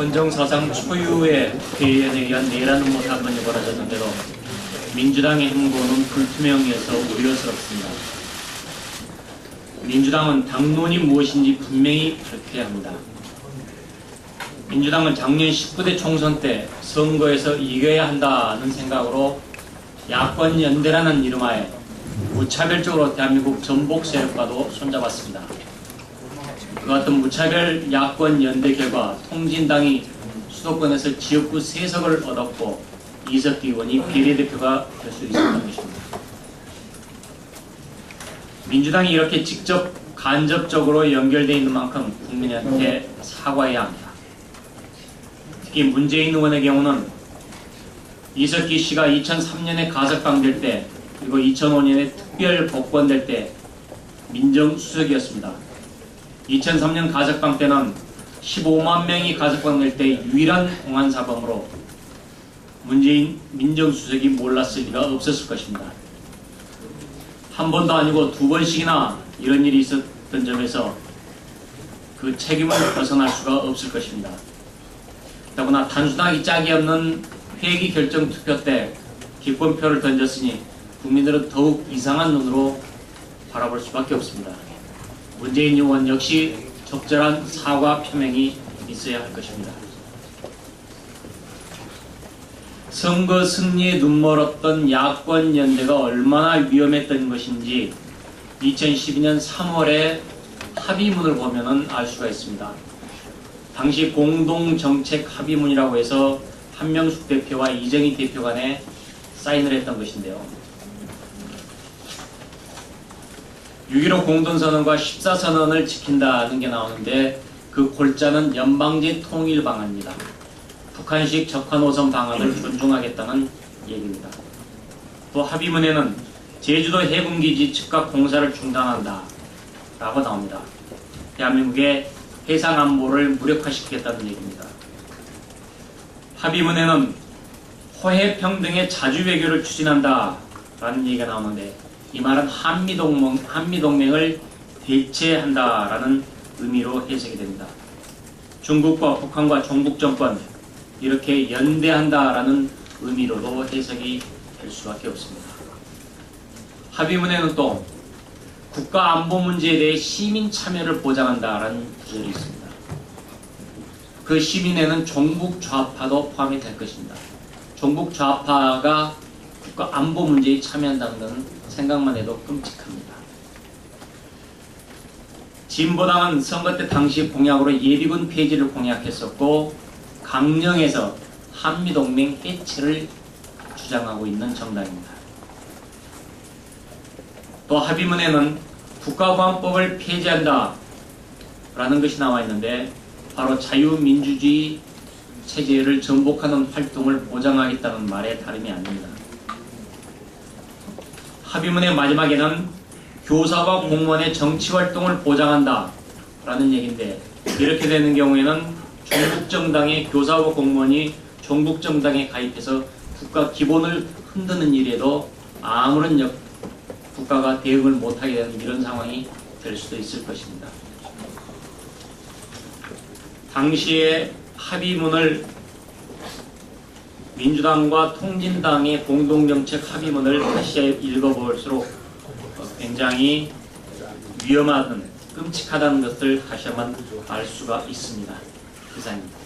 헌정사상 초유의 회의에 의한 내란 못 한번이 벌어졌는데도 민주당의 행보는 불투명해서 우려스럽습니다. 민주당은 당론이 무엇인지 분명히 밝혀야 합니다. 민주당은 작년 19대 총선 때 선거에서 이겨야 한다는 생각으로 야권 연대라는 이름하에 무차별적으로 대한민국 전복 세력과도 손잡았습니다. 그 같은 무차별 야권 연대 결과 통진당이 수도권에서 지역구 3석을 얻었고 이석기 의원이 비례대표가 될 수 있었던 것입니다. 민주당이 이렇게 직접 간접적으로 연결되어 있는 만큼 국민한테 사과해야 합니다. 특히 문재인 의원의 경우는 이석기 씨가 2003년에 가석방될 때 그리고 2005년에 특별 복권될 때 민정수석이었습니다. 2003년 가석방 때는 15만 명이 가석방될 때 유일한 공안 사범으로 문재인 민정수석이 몰랐을 리가 없었을 것입니다. 한 번도 아니고 두 번씩이나 이런 일이 있었던 점에서 그 책임을 벗어날 수가 없을 것입니다. 더구나 단순하기 짝이 없는 회기 결정 투표 때 기권표를 던졌으니 국민들은 더욱 이상한 눈으로 바라볼 수밖에 없습니다. 문재인 의원 역시 적절한 사과 표명이 있어야 할 것입니다. 선거 승리에 눈멀었던 야권 연대가 얼마나 위험했던 것인지 2012년 3월에 합의문을 보면 알 수가 있습니다. 당시 공동정책 합의문이라고 해서 한명숙 대표와 이정희 대표 간에 사인을 했던 것인데요. 6.15 공동선언과 14선언을 지킨다는 게 나오는데 그 골자는 연방제 통일 방안입니다. 북한식 적화 노선 방안을 존중하겠다는 얘기입니다. 또 합의문에는 제주도 해군기지 즉각 공사를 중단한다 라고 나옵니다. 대한민국의 해상 안보를 무력화시키겠다는 얘기입니다. 합의문에는 호해 평등의 자주 외교를 추진한다 라는 얘기가 나오는데 이 말은 한미동맹, 한미동맹을 대체한다라는 의미로 해석이 됩니다. 중국과 북한과 종북 정권 이렇게 연대한다라는 의미로도 해석이 될 수밖에 없습니다. 합의문에는 또 국가 안보 문제에 대해 시민 참여를 보장한다라는 구절이 있습니다. 그 시민에는 종북 좌파도 포함이 될 것입니다. 종북 좌파가 국가 안보 문제에 참여한다는 생각만 해도 끔찍합니다. 진보당은 선거 때 당시 공약으로 예비군 폐지를 공약했었고 강령에서 한미동맹 해체를 주장하고 있는 정당입니다. 또 합의문에는 국가보안법을 폐지한다 라는 것이 나와 있는데 바로 자유민주주의 체제를 전복하는 활동을 보장하겠다는 말에 다름이 아닙니다. 합의문의 마지막에는 교사와 공무원의 정치활동을 보장한다 라는 얘기인데 이렇게 되는 경우에는 종북정당의 교사와 공무원이 종북정당에 가입해서 국가 기본을 흔드는 일에도 아무런 역, 국가가 대응을 못하게 되는 이런 상황이 될 수도 있을 것입니다. 당시에 합의문을 민주당과 통진당의 공동정책 합의문을 다시 읽어볼수록 굉장히 위험하든 끔찍하다는 것을 다시 한번 알 수가 있습니다. 이상입니다.